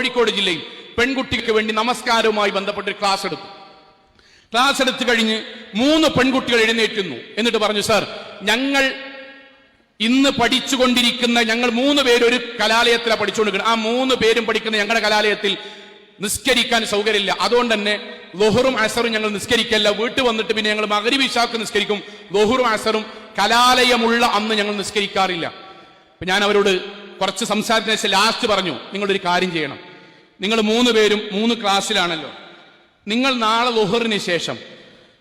കോഴിക്കോട് ജില്ലയിൽ പെൺകുട്ടിക്ക് വേണ്ടി നമസ്കാരവുമായി ബന്ധപ്പെട്ട് ക്ലാസ് എടുത്തു. ക്ലാസ് എടുത്തു കഴിഞ്ഞ് മൂന്ന് പെൺകുട്ടികൾ എഴുന്നേറ്റുന്നു എന്നിട്ട് പറഞ്ഞു സാർ ഞങ്ങൾ ഇന്ന് പഠിച്ചുകൊണ്ടിരിക്കുന്ന ഞങ്ങൾ മൂന്ന് പേര് ഒരു കലാലയത്തിലാണ് പഠിച്ചുകൊണ്ടിരിക്കുന്നത്. ആ മൂന്ന് പേരും പഠിക്കുന്ന ഞങ്ങളുടെ കലാലയത്തിൽ നിസ്കരിക്കാൻ സൗകര്യമില്ല. അതുകൊണ്ട് തന്നെ ലൊഹറും അസറും ഞങ്ങൾ നിസ്കരിക്കല്ല. വീട്ടിൽ വന്നിട്ട് പിന്നെ ഞങ്ങൾ മകരി വിശാഖ് നിസ്കരിക്കും. ലൊഹറും അസറും കലാലയമുള്ള അന്ന് ഞങ്ങൾ നിസ്കരിക്കാറില്ല. ഞാൻ അവരോട് കുറച്ച് സംസാരത്തിന് ശേഷം ലാസ്റ്റ് പറഞ്ഞു നിങ്ങളൊരു കാര്യം ചെയ്യണം. നിങ്ങൾ മൂന്ന് പേരും മൂന്ന് ക്ലാസ്സിലാണല്ലോ. നിങ്ങൾ നാളെ ലുഹറിന് ശേഷം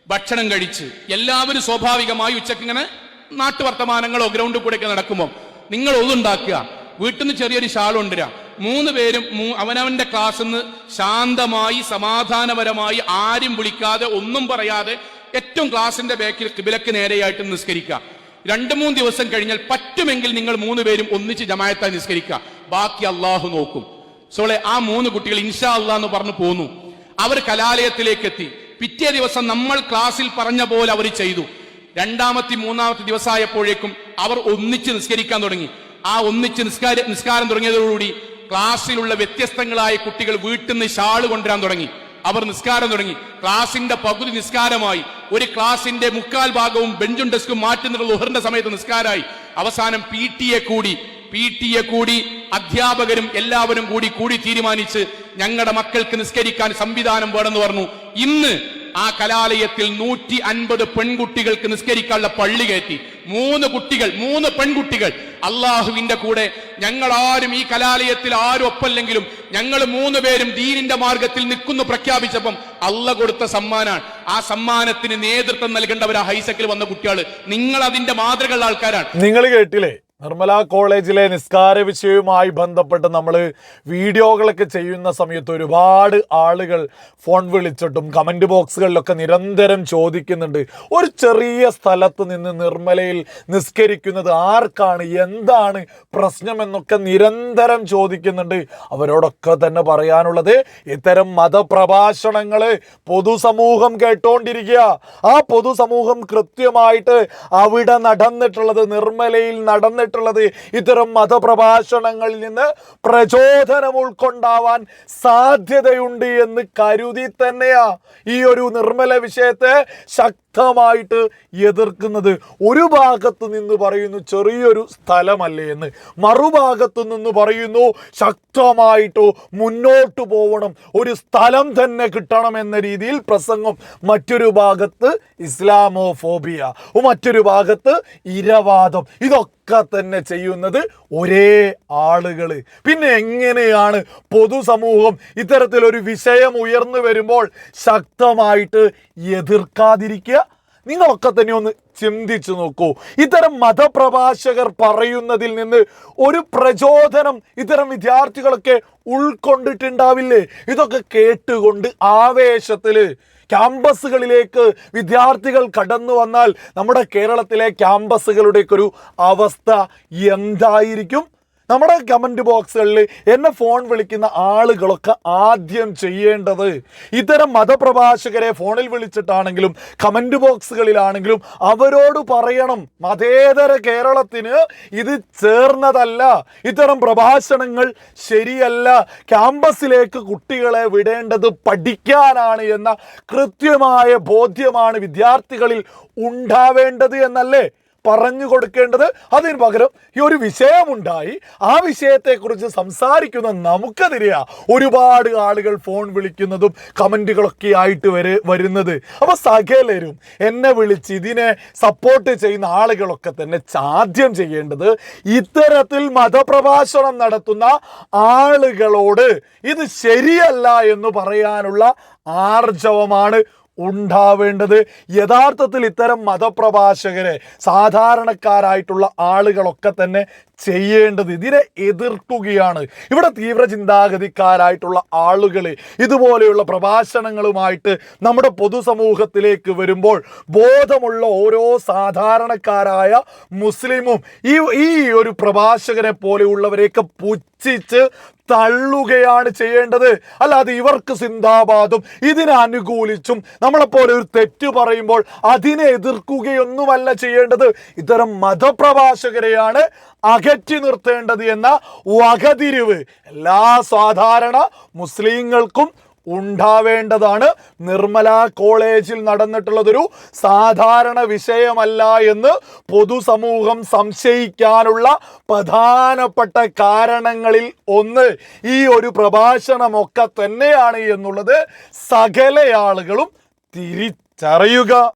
ഭക്ഷണം കഴിച്ച് എല്ലാവരും സ്വാഭാവികമായി ഉച്ചയ്ക്ക് ഇങ്ങനെ നാട്ടുവർത്തമാനങ്ങളോ ഗ്രൗണ്ടിൽ കൂടെ ഒക്കെ നടക്കുമ്പോൾ നിങ്ങൾ ഒതുണ്ടാക്കുക. വീട്ടിൽ നിന്ന് ചെറിയൊരു ഷാൾ കൊണ്ടുവരാം. മൂന്ന് പേരും അവനവന്റെ ക്ലാസ്സിൽ നിന്ന് ശാന്തമായി സമാധാനപരമായി ആരും വിളിക്കാതെ ഒന്നും പറയാതെ ഏറ്റവും ക്ലാസിന്റെ ബാക്കിൽ കിബിലക്ക് നേരെയായിട്ട് നിസ്കരിക്കുക. രണ്ടു മൂന്ന് ദിവസം കഴിഞ്ഞാൽ പറ്റുമെങ്കിൽ നിങ്ങൾ മൂന്ന് പേരും ഒന്നിച്ച് ജമായത്തായി നിസ്കരിക്കുക. ബാക്കി അള്ളാഹു നോക്കും. സോളെ ആ മൂന്ന് കുട്ടികൾ ഇൻഷാ അള്ളാ എന്ന് പറഞ്ഞു പോന്നു. അവർ കലാലയത്തിലേക്ക് എത്തി. പിറ്റേ ദിവസം നമ്മൾ ക്ലാസ്സിൽ പറഞ്ഞ പോലെ അവർ ചെയ്തു. രണ്ടാമത്തെ മൂന്നാമത്തെ ദിവസമായപ്പോഴേക്കും അവർ ഒന്നിച്ച് നിസ്കരിക്കാൻ തുടങ്ങി. ആ ഒന്നിച്ച് നിസ്കാര നിസ്കാരം തുടങ്ങിയതോടുകൂടി ക്ലാസ്സിലുള്ള വ്യത്യസ്തങ്ങളായ കുട്ടികൾ വീട്ടിൽ നിന്ന് ഷാൾ കൊണ്ടുവരാൻ തുടങ്ങി. അവർ നിസ്കാരം തുടങ്ങി. ക്ലാസിന്റെ പകുതി നിസ്കാരമായി. ഒരു ക്ലാസിന്റെ മുക്കാൽ ഭാഗവും ബെഞ്ചും ഡെസ്കും മാറ്റുന്നുള്ള ഉഹറിന്റെ സമയത്ത് നിസ്കാരമായി. അവസാനം പി കൂടി. പി ടി എ കൂടി അധ്യാപകരും എല്ലാവരും കൂടി കൂടി തീരുമാനിച്ച് ഞങ്ങളുടെ മക്കൾക്ക് നിസ്കരിക്കാൻ സംവിധാനം വേണമെന്ന് പറഞ്ഞു. ഇന്ന് ആ കലാലയത്തിൽ നൂറ്റി അൻപത് പെൺകുട്ടികൾക്ക് നിസ്കരിക്കാനുള്ള പള്ളി കയറ്റി. മൂന്ന് കുട്ടികൾ മൂന്ന് പെൺകുട്ടികൾ. അള്ളാഹുവിന്റെ കൂടെ ഞങ്ങൾ ആരും ഈ കലാലയത്തിൽ ആരും ഒപ്പല്ലെങ്കിലും ഞങ്ങൾ മൂന്ന് പേരും ദീനിന്റെ മാർഗത്തിൽ നിൽക്കുന്നു പ്രഖ്യാപിച്ചപ്പം അല്ല കൊടുത്ത സമ്മാനാണ്. ആ സമ്മാനത്തിന് നേതൃത്വം നൽകേണ്ടവർ ആ ഹൈസക്കിൽ വന്ന കുട്ടികൾ നിങ്ങൾ അതിന്റെ മാതൃകയുള്ള ആൾക്കാരാണ്. നിങ്ങൾ കേട്ടില്ലേ? നിർമ്മല കോളേജിലെ നിസ്കാര വിഷയവുമായി ബന്ധപ്പെട്ട് നമ്മൾ വീഡിയോകളൊക്കെ ചെയ്യുന്ന സമയത്ത് ഒരുപാട് ആളുകൾ ഫോൺ വിളിച്ചിട്ടും കമന്റ് ബോക്സുകളിലൊക്കെ നിരന്തരം ചോദിക്കുന്നുണ്ട്. ഒരു ചെറിയ സ്ഥലത്ത് നിന്ന് നിർമ്മലയിൽ നിസ്കരിക്കുന്നത് ആർക്കാണ്? എന്താണ് പ്രശ്നമെന്നൊക്കെ നിരന്തരം ചോദിക്കുന്നുണ്ട്. അവരോടൊക്കെ തന്നെ പറയാനുള്ളത് ഇത്തരം മതപ്രഭാഷണങ്ങൾ പൊതുസമൂഹം കേട്ടോണ്ടിരിക്കുക. ആ പൊതുസമൂഹം കൃത്യമായിട്ട് അവിടെ നടന്നിട്ടുള്ളത് നിർമ്മലയിൽ നടന്നിട്ടുള്ളത് ഇത്തരം മതപ്രഭാഷണങ്ങളിൽ നിന്ന് പ്രചോദനം ഉൾക്കൊണ്ടാവാൻ സാധ്യതയുണ്ട് എന്ന് കരുതി തന്നെയാ ഈ ഒരു നിർമ്മല വിഷയത്തെ ശക്തമായിട്ട് എതിർക്കുന്നത്. ഒരു ഭാഗത്ത് നിന്ന് പറയുന്നു ചെറിയൊരു സ്ഥലമല്ലേ എന്ന്. മറുഭാഗത്ത് നിന്ന് പറയുന്നു ശക്തമായിട്ട് മുന്നോട്ട് പോകണം ഒരു സ്ഥലം തന്നെ കിട്ടണം എന്ന രീതിയിൽ പ്രസംഗം മറ്റൊരു ഭാഗത്ത് ഇസ്ലാമോഫോബിയ മറ്റൊരു ഭാഗത്ത് ഇരവാദം. ഇതൊക്കെ തന്നെ ചെയ്യുന്നത് ഒരേ ആളുകൾ പിന്നെ എങ്ങനെയാണ് പൊതുസമൂഹം ഇത്തരത്തിലൊരു വിഷയം ഉയർന്നു വരുമ്പോൾ ശക്തമായിട്ട് എതിർക്കാതിരിക്കുക? നിങ്ങളൊക്കെ തന്നെ ഒന്ന് ചിന്തിച്ചു നോക്കൂ. ഇത്തരം മതപ്രഭാഷകർ പറയുന്നതിൽ നിന്ന് ഒരു പ്രചോദനം ഇത്തരം വിദ്യാർത്ഥികളൊക്കെ ഉൾക്കൊണ്ടിട്ടുണ്ടാവില്ലേ? ഇതൊക്കെ കേട്ടുകൊണ്ട് ആവേശത്തിൽ ക്യാമ്പസുകളിലേക്ക് വിദ്യാർത്ഥികൾ കടന്നു വന്നാൽ നമ്മുടെ കേരളത്തിലെ ക്യാമ്പസുകളുടെയൊക്കെ ഒരു അവസ്ഥ എന്തായിരിക്കും? നമ്മുടെ കമന്റ് ബോക്സുകളിൽ എന്നെ ഫോൺ വിളിക്കുന്ന ആളുകളൊക്കെ ആദ്യം ചെയ്യേണ്ടത് ഇത്തരം മതപ്രഭാഷകരെ ഫോണിൽ വിളിച്ചിട്ടാണെങ്കിലും കമന്റ് ബോക്സുകളിലാണെങ്കിലും അവരോട് പറയണം. മതേതര കേരളത്തിന് ഇത് ചേർന്നതല്ല. ഇത്തരം പ്രഭാഷണങ്ങൾ ശരിയല്ല. ക്യാമ്പസിലേക്ക് കുട്ടികളെ വിടേണ്ടത് പഠിക്കാനാണ് എന്ന കൃത്യമായ ബോധ്യമാണ് വിദ്യാർത്ഥികളിൽ ഉണ്ടാവേണ്ടത് എന്നല്ലേ? പറഞ്ഞു കൊടുക്കേണ്ടത്. അതിന് പകരം ഈ ഒരു വിഷയമുണ്ടായി. ആ വിഷയത്തെക്കുറിച്ച് സംസാരിക്കുന്ന നമുക്കെതിരെയാ ഒരുപാട് ആളുകൾ ഫോൺ വിളിക്കുന്നതും കമന്റുകളൊക്കെ ആയിട്ട് വരെ വരുന്നത്. അപ്പോൾ സകലരും എന്നെ വിളിച്ച് ഇതിനെ സപ്പോർട്ട് ചെയ്യുന്ന ആളുകളൊക്കെ തന്നെ ചാദ്യം ചെയ്യേണ്ടത് ഇത്തരത്തിൽ മതപ്രഭാഷണം നടത്തുന്ന ആളുകളോട് ഇത് ശരിയല്ല എന്ന് പറയാനുള്ള ആർജവമാണ് ഉണ്ടാവേണ്ടത് യഥാർത്ഥത്തിൽ ഇത്തരം മതപ്രഭാഷകരെ സാധാരണക്കാരായിട്ടുള്ള ആളുകളൊക്കെ തന്നെ ചെയ്യേണ്ടത്. ഇതിനെ എതിർക്കുകയാണ്. ഇവിടെ തീവ്ര ചിന്താഗതിക്കാരായിട്ടുള്ള ആളുകൾ ഇതുപോലെയുള്ള പ്രഭാഷണങ്ങളുമായിട്ട് നമ്മുടെ പൊതുസമൂഹത്തിലേക്ക് വരുമ്പോൾ ബോധമുള്ള ഓരോ സാധാരണക്കാരായ മുസ്ലിമും ഈ ഈ ഒരു പ്രഭാഷകനെ പോലെയുള്ളവരെയൊക്കെ പുച്ഛിച്ച് തള്ളുകയാണ് ചെയ്യേണ്ടത്. അല്ലാതെ ഇവർക്ക് സിന്ദാബാദും ഇതിനെ അനുകൂലിച്ചും നമ്മളെപ്പോലെ ഒരു തെറ്റ് പറയുമ്പോൾ അതിനെ എതിർക്കുകയൊന്നുമല്ല ചെയ്യേണ്ടത്. ഇത്തരം മതപ്രഭാഷകരെയാണ് അകറ്റി നിർത്തേണ്ടത് എന്ന വകതിരിവ് എല്ലാ സാധാരണ മുസ്ലിങ്ങൾക്കും ഉണ്ടാവേണ്ടതാണ്. നിർമ്മല കോളേജിൽ നടന്നിട്ടുള്ളതൊരു സാധാരണ വിഷയമല്ല എന്ന് പൊതുസമൂഹം സംശയിക്കാനുള്ള പ്രധാനപ്പെട്ട കാരണങ്ങളിൽ ഒന്ന്. ഈ ഒരു പ്രഭാഷണമൊക്കെ തന്നെയാണ് എന്നുള്ളത് സകല ആളുകളും തിരിച്ചറിയുക.